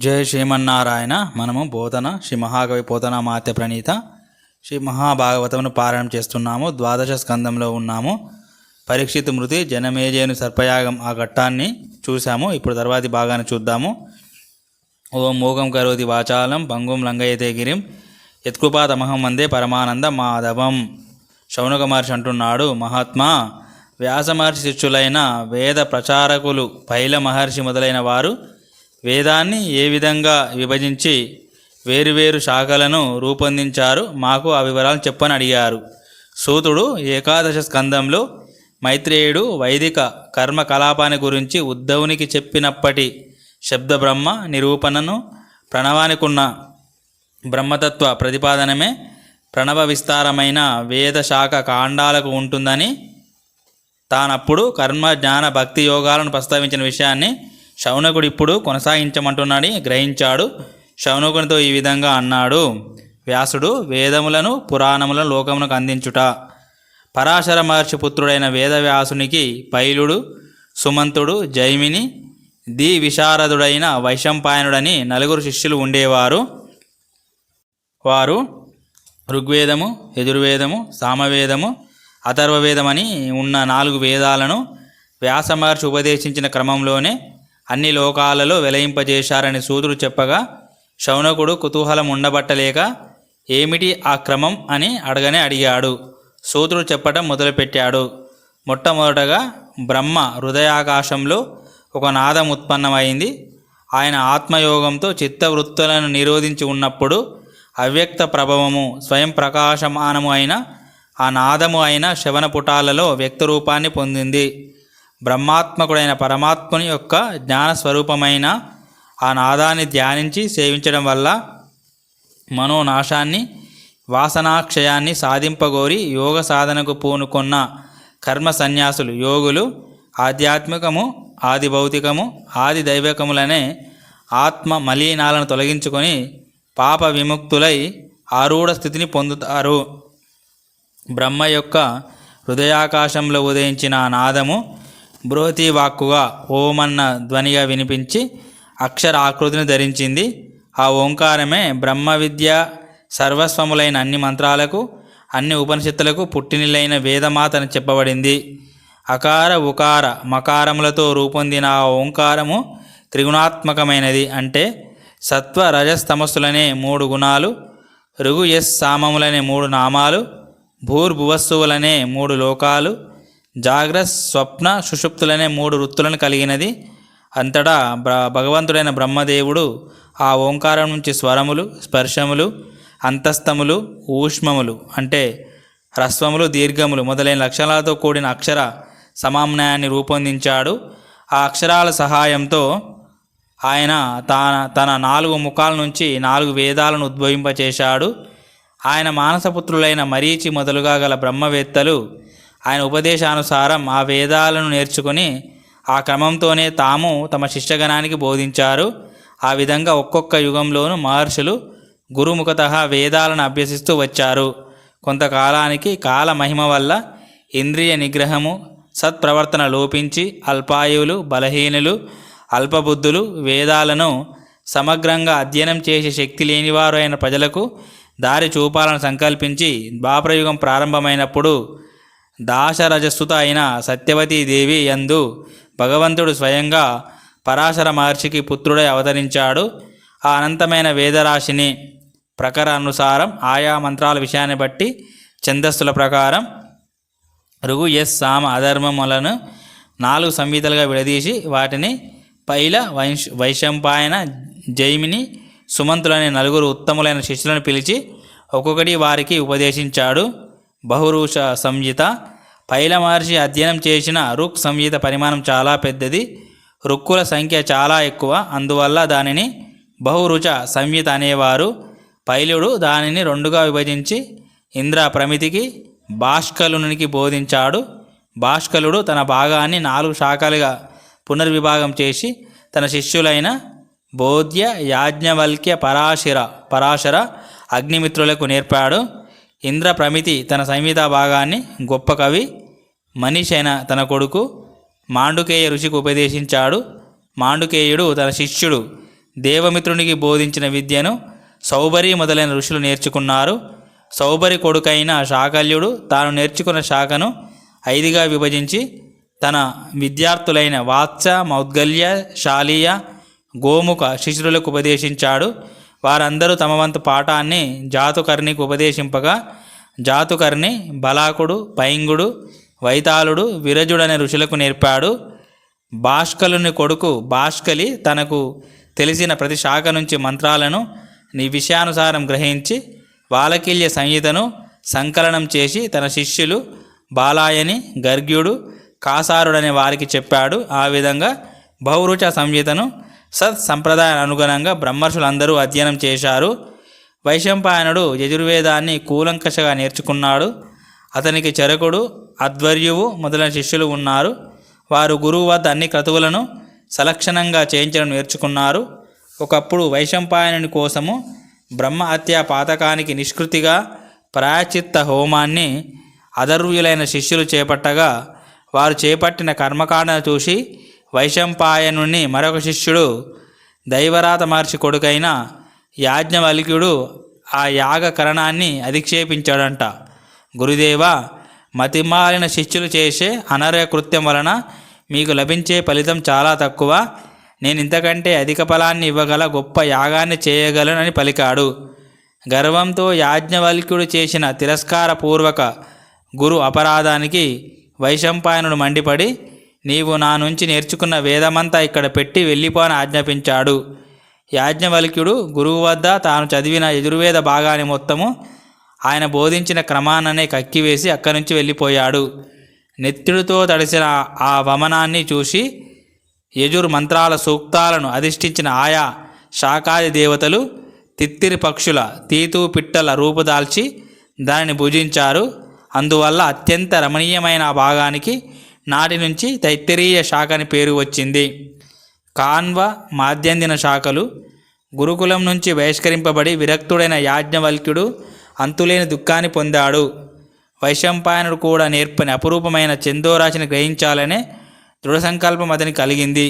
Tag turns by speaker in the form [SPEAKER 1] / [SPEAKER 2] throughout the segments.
[SPEAKER 1] జయ శ్రీమన్నారాయణ మనము బోధన శ్రీ మహాకవి పోతన మాత్య ప్రణీత. శ్రీ మహాభాగవతమును పారాయణం చేస్తున్నాము ద్వాదశ స్కందంలో ఉన్నాము. పరీక్షిత్ మృతి జనమేజయుని సర్పయాగం ఆ ఘట్టాన్ని చూసాము ఇప్పుడు తర్వాతి భాగాన్ని చూద్దాము. ఓం మూగం కరోతి వాచాలం భంగుం లంగయతే గిరిం. యత్కృపాతమహం వందే పరమానంద మాధవం. శౌనక మహర్షి అంటున్నాడు మహాత్మా వ్యాస మహర్షి శిష్యులైన వేద ప్రచారకులు పైల మహర్షి మొదలైన వారు వేదాన్ని ఏ విధంగా విభజించి వేరువేరు శాఖలను రూపొందించారు? మాకు ఆ వివరాలు చెప్పని అడిగారు. సూతుడు ఏకాదశ స్కందంలో మైత్రేయుడు వైదిక కర్మకలాపాన్ని గురించి ఉద్ధవునికి చెప్పినప్పటి శబ్ద బ్రహ్మ నిరూపణను ప్రణవానికున్న బ్రహ్మతత్వ ప్రతిపాదనమే ప్రణవ విస్తారమైన వేద శాఖ కాండాలకు ఉంటుందని తానప్పుడు కర్మ జ్ఞాన భక్తి యోగాలను ప్రస్తావించిన విషయాన్ని శౌనకుడు ఇప్పుడు కొనసాగించమంటున్నాడని గ్రహించాడు. శౌనకునితో ఈ విధంగా అన్నాడు. వ్యాసుడు వేదములను పురాణములను లోకమునకు అందించుట. పరాశర మహర్షి పుత్రుడైన వేదవ్యాసునికి పైలుడు సుమంతుడు జైమిని ది విశారదుడైన వైశంపాయనుడని నలుగురు శిష్యులు ఉండేవారు. వారు ఋగ్వేదము యజుర్వేదము సామవేదము అథర్వవేదమని ఉన్న నాలుగు వేదాలను వ్యాస మహర్షి ఉపదేశించిన క్రమంలోనే అన్ని లోకాలలో వెలయింపజేశారని సూదుడు చెప్పగా శౌనకుడు కుతూహలం ఉండబట్టలేక ఏమిటి ఆ క్రమం అని అడగనే అడిగాడు. సూతుడు చెప్పటం మొదలుపెట్టాడు. మొట్టమొదటగా బ్రహ్మ హృదయాకాశంలో ఒక నాదం ఉత్పన్నమైంది. ఆయన ఆత్మయోగంతో చిత్తవృత్తులను నిరోధించి ఉన్నప్పుడు అవ్యక్త ప్రభవము స్వయం ప్రకాశమానము అయిన ఆ నాదము అయిన శవనపుటాలలో వ్యక్తరూపాన్ని పొందింది. బ్రహ్మాత్మకుడైన పరమాత్ముని యొక్క జ్ఞాన స్వరూపమైన ఆ నాదాన్ని ధ్యానించి సేవించడం వల్ల మనోనాశాన్ని వాసనాక్షయాన్ని సాధింపగోరి యోగ సాధనకు పూనుకున్న కర్మ సన్యాసులు యోగులు ఆధ్యాత్మికము ఆది భౌతికము ఆది దైవకములనే ఆత్మ మలీనాలను తొలగించుకొని పాప విముక్తులై ఆరూఢ స్థితిని పొందుతారు. బ్రహ్మ యొక్క హృదయాకాశంలో ఉదయించిన ఆ నాదము బృహతి వాక్కుగా ఓమన్న ధ్వనిగా వినిపించి అక్షర ఆకృతిని ధరించింది. ఆ ఓంకారమే బ్రహ్మ విద్య సర్వస్వములైన అన్ని మంత్రాలకు అన్ని ఉపనిషత్తులకు పుట్టినిలైన వేదమాత అని చెప్పబడింది. అకార ఉకార మకారములతో రూపొందిన ఆ ఓంకారము త్రిగుణాత్మకమైనది అంటే సత్వ రజస్తమస్సులనే మూడు గుణాలు రుగు ఎస్ సామములనే మూడు నామాలు భూర్భువస్సువులనే మూడు లోకాలు జాగ్రత్త స్వప్న సుషుప్తులనే మూడు వృత్తులను కలిగినది. అంతటా భగవంతుడైన బ్రహ్మదేవుడు ఆ ఓంకారం నుంచి స్వరములు స్పర్శములు అంతస్తములు ఊష్మములు అంటే హ్రస్వములు దీర్ఘములు మొదలైన లక్షణాలతో కూడిన అక్షర సమామ్నాయాన్ని రూపొందించాడు. ఆ అక్షరాల సహాయంతో ఆయన తన తన నాలుగు ముఖాల నుంచి నాలుగు వేదాలను ఉద్భవింపచేశాడు. ఆయన మానసపుత్రులైన మరీచి మొదలుగా గల బ్రహ్మవేత్తలు ఆయన ఉపదేశానుసారం ఆ వేదాలను నేర్చుకుని ఆ క్రమంతోనే తాము తమ శిష్యగణానికి బోధించారు. ఆ విధంగా ఒక్కొక్క యుగంలోనూ మహర్షులు గురుముఖత వేదాలను అభ్యసిస్తూ వచ్చారు. కొంతకాలానికి కాల మహిమ వల్ల ఇంద్రియ నిగ్రహము సత్ప్రవర్తన లోపించి అల్పాయువులు బలహీనులు అల్పబుద్ధులు వేదాలను సమగ్రంగా అధ్యయనం చేసే శక్తి లేనివారు అయిన ప్రజలకు దారి చూపాలని సంకల్పించి ద్వాపరయుగం ప్రారంభమైనప్పుడు దాశరజస్సుత అయిన సత్యవతీదేవి యందు భగవంతుడు స్వయంగా పరాశర మహర్షికి పుత్రుడై అవతరించాడు. ఆ అనంతమైన వేదరాశిని ప్రకారానుసారం ఆయా మంత్రాల విషయాన్ని బట్టి ఛందస్సుల ప్రకారం రుగు ఎస్ సామ అధర్మములను నాలుగు సంహితలుగా విడదీసి వాటిని పైల వైశ వైశంపాయన జైమిని సుమంతులనే నలుగురు ఉత్తములైన శిష్యులను పిలిచి ఒక్కొక్కటి వారికి ఉపదేశించాడు. బహురూష సంహిత పైల మహర్షి అధ్యయనం చేసిన రుక్ సంహిత పరిమాణం చాలా పెద్దది రుక్కుల సంఖ్య చాలా ఎక్కువ అందువల్ల దానిని బహురుచ సంహిత అనేవారు. పైలుడు దానిని రెండుగా విభజించి ఇంద్ర ప్రమితికి భాష్కలునికి బోధించాడు. భాష్కలుడు తన భాగాన్ని నాలుగు శాఖలుగా పునర్విభాగం చేసి తన శిష్యులైన బోధ్య యాజ్ఞవల్క్య పరాశిర పరాశర అగ్నిమిత్రులకు నేర్పాడు. ఇంద్ర ప్రమితి తన సంహిత భాగాన్ని గొప్ప కవి మనీషైన తన కొడుకు మాండుకేయ ఋషికి ఉపదేశించాడు. మాండుకేయుడు తన శిష్యుడు దేవమిత్రునికి బోధించిన విద్యను సౌబరి మొదలైన ఋషులు నేర్చుకున్నారు. సౌబరి కొడుకైన శాకల్యుడు తాను నేర్చుకున్న శాఖను ఐదుగా విభజించి తన విద్యార్థులైన వాత్స మౌద్గల్య శాలీయ గోముఖ శిష్యులకు ఉపదేశించాడు. వారందరూ తమ వంతు పాఠాన్ని జాతుకర్ణికి ఉపదేశింపగా జాతుకర్ణి బలాకుడు పైంగుడు వైతాళుడు విరజుడనే ఋషులకు నేర్పాడు. భాష్కలుని కొడుకు భాష్కలి తనకు తెలిసిన ప్రతి శాఖ నుంచి మంత్రాలను నీ విషయానుసారం గ్రహించి వాలకిల్య సంహితను సంకలనం చేసి తన శిష్యులు బాలాయని గర్గ్యుడు కాసారుడనే వారికి చెప్పాడు. ఆ విధంగా బహురుచ సంహితను సత్ సంప్రదాయాల అనుగుణంగా బ్రహ్మర్షులందరూ అధ్యయనం చేశారు. వైశంపాయనుడు యజుర్వేదాన్ని కూలంకషగా నేర్చుకున్నాడు. అతనికి చరకుడు అధ్వర్యువు మొదలైన శిష్యులు ఉన్నారు. వారు గురువు వద్ద అన్ని క్రతువులను సలక్షణంగా చేయించడం నేర్చుకున్నారు. ఒకప్పుడు వైశంపాయనుని కోసము బ్రహ్మ హత్యా పాతకానికి నిష్కృతిగా ప్రాయచిత్త హోమాన్ని అధర్వ్యులైన శిష్యులు చేపట్టగా వారు చేపట్టిన కర్మకాండను చూసి వైశంపాయనుని మరొక శిష్యుడు దైవరాత మహర్షి కొడుకైన యాజ్ఞవల్క్యుడు ఆ యాగకరణాన్ని అధిక్షేపించాడంట. గురుదేవ మతిమాలిన శిష్యులు చేసే అనర్య కృత్యం వలన మీకు లభించే ఫలితం చాలా తక్కువ. నేను ఇంతకంటే అధిక ఫలాన్ని ఇవ్వగల గొప్ప యాగాన్ని చేయగలనని పలికాడు. గర్వంతో యాజ్ఞవల్క్యుడు చేసిన తిరస్కారపూర్వక గురు అపరాధానికి వైశంపాయనుడు మండిపడి నీవు నా నుంచి నేర్చుకున్న వేదమంతా ఇక్కడ పెట్టి వెళ్ళిపోని ఆజ్ఞాపించాడు. యాజ్ఞవల్క్యుడు గురువు వద్ద తాను చదివిన యజుర్వేద భాగాన్ని మొత్తము ఆయన బోధించిన క్రమాననే కక్కివేసి అక్కడి నుంచి వెళ్ళిపోయాడు. నెత్తుడితో తడిసిన ఆ వమనాన్ని చూసి యజుర్ మంత్రాల సూక్తాలను అధిష్ఠించిన ఆయా శాకాది దేవతలు తిత్తిరి పక్షుల తీతు పిట్టల రూపుదాల్చి దానిని భుజించారు. అందువల్ల అత్యంత రమణీయమైన భాగానికి నాటి నుంచి తైత్తరీయ శాఖ అని పేరు వచ్చింది. కాన్వ మాధ్యందిన శాఖలు గురుకులం నుంచి బహిష్కరింపబడి విరక్తుడైన యాజ్ఞవల్క్యుడు అంతులేని దుఃఖాన్ని పొందాడు. వైశంపాయనుడు కూడా నేర్పని అపురూపమైన చందోరాశిని గ్రహించాలనే దృఢ సంకల్పం అతని కలిగింది.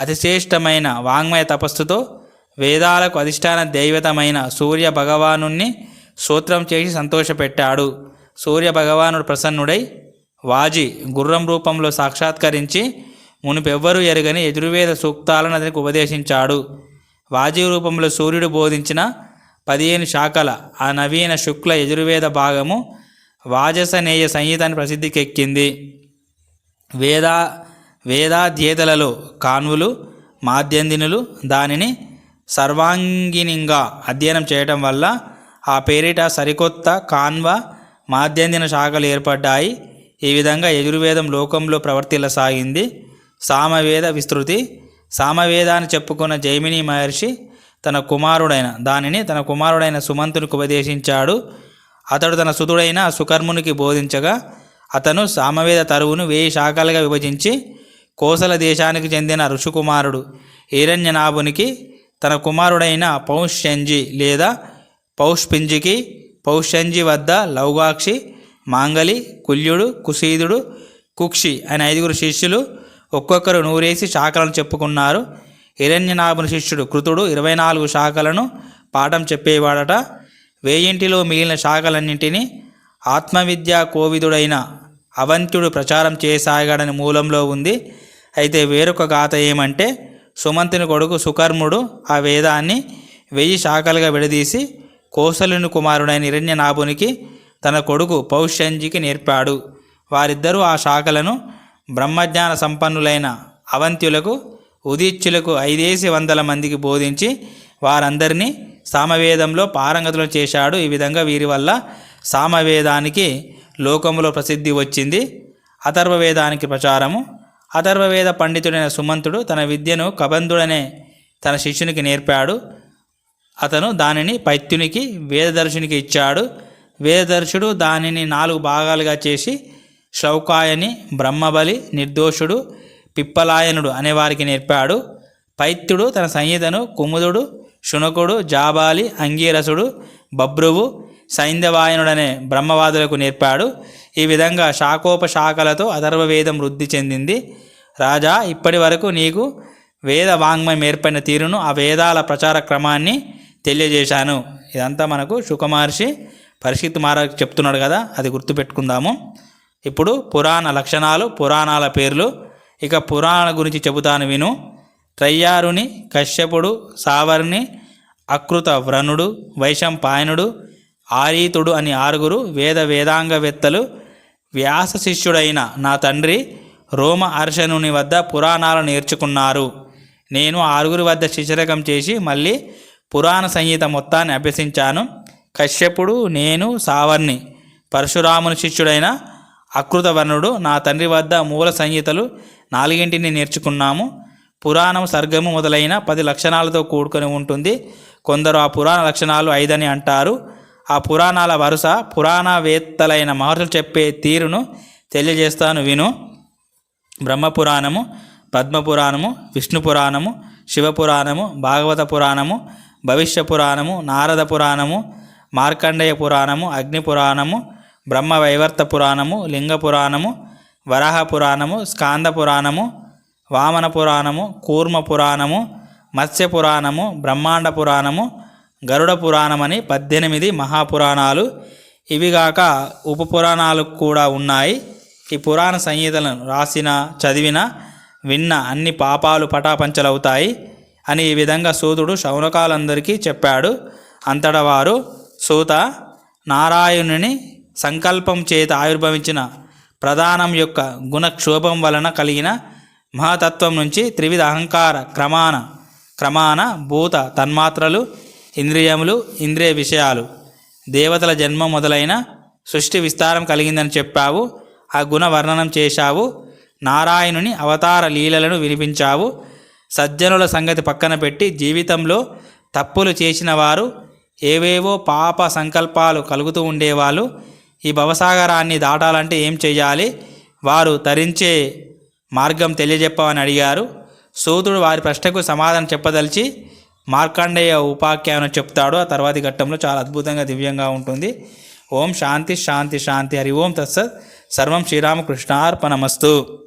[SPEAKER 1] అతిశ్రేష్టమైన వాంగ్మయ తపస్సుతో వేదాలకు అధిష్టాన దైవతమైన సూర్య భగవాను స్తోత్రం చేసి సంతోషపెట్టాడు. సూర్య భగవానుడు ప్రసన్నుడై వాజి గుర్రం రూపంలో సాక్షాత్కరించి మునిపెవ్వరూ ఎరగని యజుర్వేద సూక్తాలను అతనికి ఉపదేశించాడు. వాజీ రూపంలో సూర్యుడు బోధించిన పదిహేను శాఖల ఆ నవీన శుక్ల యజుర్వేద భాగము వాజసనేయ సంగీతాన్ని ప్రసిద్ధికెక్కింది. వేద వేదాధ్యేతలలో కాన్వులు మాధ్యందినులు దానిని సర్వాంగిణంగా అధ్యయనం చేయటం వల్ల ఆ పేరిట సరికొత్త కాన్వ మాధ్యందిన శాఖలు ఏర్పడ్డాయి. ఈ విధంగా యజుర్వేదం లోకంలో ప్రవర్తిల్లసాగింది సామవేద విస్తృతి. సామవేదాన్ని చెప్పుకున్న జైమిని మహర్షి తన కుమారుడైన దానిని తన కుమారుడైన సుమంతునికి ఉపదేశించాడు. అతడు తన సుతుడైన సుకర్మునికి బోధించగా అతను సామవేద తరువును వేయి శాఖలుగా విభజించి కోసల దేశానికి చెందిన ఋషికుమారుడు హిరణ్యనాభునికి తన కుమారుడైన పౌష్యంజి లేదా పౌష్పింజికి పౌష్యంజి వద్ద లౌగాక్షి మాంగలి కుల్యుడు కుశీదుడు కుక్షి అనే ఐదుగురు శిష్యులు ఒక్కొక్కరు నూరేసి శాఖలను చెప్పుకున్నారు. హిరణ్యనాభుని శిష్యుడు కృతుడు ఇరవై నాలుగు శాఖలను పాఠం చెప్పేవాడట. వేయింటిలో మిగిలిన శాఖలన్నింటినీ ఆత్మవిద్యా కోవిదుడైన అవంత్యుడు ప్రచారం చేయసాగాడని మూలంలో ఉంది. అయితే వేరొక గాథ ఏమంటే సుమంతుని కొడుకు సుకర్ముడు ఆ వేదాన్ని వెయ్యి శాఖలుగా విడదీసి కోసలుని కుమారుడైన హిరణ్యనాభునికి తన కొడుకు పౌష్యంజికి నేర్పాడు. వారిద్దరూ ఆ శాఖలను బ్రహ్మజ్ఞాన సంపన్నులైన అవంత్యులకు ఉదీచ్యులకు ఐదేసి వందల మందికి బోధించి వారందరినీ సామవేదంలో పారంగతులు చేశాడు. ఈ విధంగా వీరి వల్ల సామవేదానికి లోకంలో ప్రసిద్ధి వచ్చింది. అథర్వవేదానికి ప్రచారము. అథర్వవేద పండితుడైన సుమంతుడు తన విద్యను కబంధుడనే తన శిష్యునికి నేర్పాడు. అతను దానిని పైత్యునికి వేదదర్శునికి ఇచ్చాడు. వేదదర్శుడు దానిని నాలుగు భాగాలుగా చేసి శౌకాయని బ్రహ్మబలి నిర్దోషుడు పిప్పలాయనుడు అనేవారికి నేర్పాడు. పైత్యుడు తన సంహితను కుముదుడు శునకుడు జాబాలి అంగీరసుడు బభ్రువు సైంధవాయనుడనే బ్రహ్మవాదులకు నేర్పాడు. ఈ విధంగా శాఖోపశాఖలతో అథర్వవేదం వృద్ధి చెందింది. రాజా ఇప్పటి వరకు నీకు వేద వాంగ్మయం ఏర్పడిన తీరును ఆ వేదాల ప్రచార క్రమాన్ని తెలియజేశాను. ఇదంతా మనకు శుకమహర్షి పరిస్థితి మహారాజ్ చెప్తున్నాడు కదా అది గుర్తుపెట్టుకుందాము. ఇప్పుడు పురాణ లక్షణాలు పురాణాల పేర్లు. ఇక పురాణ గురించి చెబుతాను విను. త్రయ్యారుని కశ్యపుడు సావర్ణి అకృత వ్రణుడు వైశంపాయనుడు ఆరీతుడు అని ఆరుగురు వేద వేదాంగవేత్తలు వ్యాస శిష్యుడైన నా తండ్రి రోమ అర్షణుని వద్ద పురాణాలు నేర్చుకున్నారు. నేను ఆరుగురి వద్ద శిశిరకం చేసి మళ్ళీ పురాణ సంగీత మొత్తాన్ని అభ్యసించాను. కశ్యపుడు నేను సావర్ణి. పరశురాముని శిష్యుడైన అకృతవర్ణుడు నా తండ్రి వద్ద మూల సంహితలు నాలుగింటిని నేర్చుకున్నాము. పురాణం సర్గము మొదలైన పది లక్షణాలతో కూడుకొని ఉంటుంది. కొందరు ఆ పురాణ లక్షణాలు ఐదని అంటారు. ఆ పురాణాల వరుస పురాణవేత్తలైన మహర్షులు చెప్పే తీరును తెలియజేస్తాను విను. బ్రహ్మపురాణము పద్మపురాణము విష్ణు పురాణము శివపురాణము భాగవత పురాణము భవిష్య పురాణము నారద పురాణము మార్కండేయ పురాణము అగ్ని పురాణము బ్రహ్మ వైవర్త పురాణము లింగ పురాణము వరాహ పురాణము స్కాంద పురాణము వామన పురాణము కూర్మ పురాణము మత్స్య పురాణము బ్రహ్మాండ పురాణము గరుడ పురాణమని పద్దెనిమిది మహాపురాణాలు. ఇవిగాక ఉప పురాణాలు కూడా ఉన్నాయి. ఈ పురాణ సంహితలను రాసిన చదివిన విన్న అన్ని పాపాలు పటాపంచలవుతాయి అని ఈ విధంగా సూదుడు శౌనకాలందరికీ చెప్పాడు. అంతటా వారు సూత నారాయణుని సంకల్పం చేత ఆవిర్భవించిన ప్రధానం యొక్క గుణక్షోభం వలన కలిగిన మహతత్వం నుంచి త్రివిధ అహంకార క్రమాన క్రమాన భూత తన్మాత్రలు ఇంద్రియములు ఇంద్రియ విషయాలు దేవతల జన్మ మొదలైన సృష్టి విస్తారం కలిగిందని చెప్పావు. ఆ గుణ వర్ణనం చేశావు. నారాయణుని అవతార లీలలను వినిపించావు. సజ్జనుల సంగతి పక్కన పెట్టి జీవితంలో తప్పులు చేసిన వారు ఏవేవో పాప సంకల్పాలు కలుగుతూ ఉండేవాళ్ళు ఈ భవసాగరాన్ని దాటాలంటే ఏం చేయాలి వారు తరించే మార్గం తెలియజెప్పమని అడిగారు. సూతుడు వారి ప్రశ్నకు సమాధానం చెప్పదలిచి మార్కండేయ ఉపాఖ్యానం చెప్తాడు. ఆ తర్వాతి ఘట్టంలో చాలా అద్భుతంగా దివ్యంగా ఉంటుంది. ఓం శాంతి శాంతి శాంతి. హరి ఓం తత్సత్. సర్వం శ్రీరామకృష్ణార్పణమస్తు.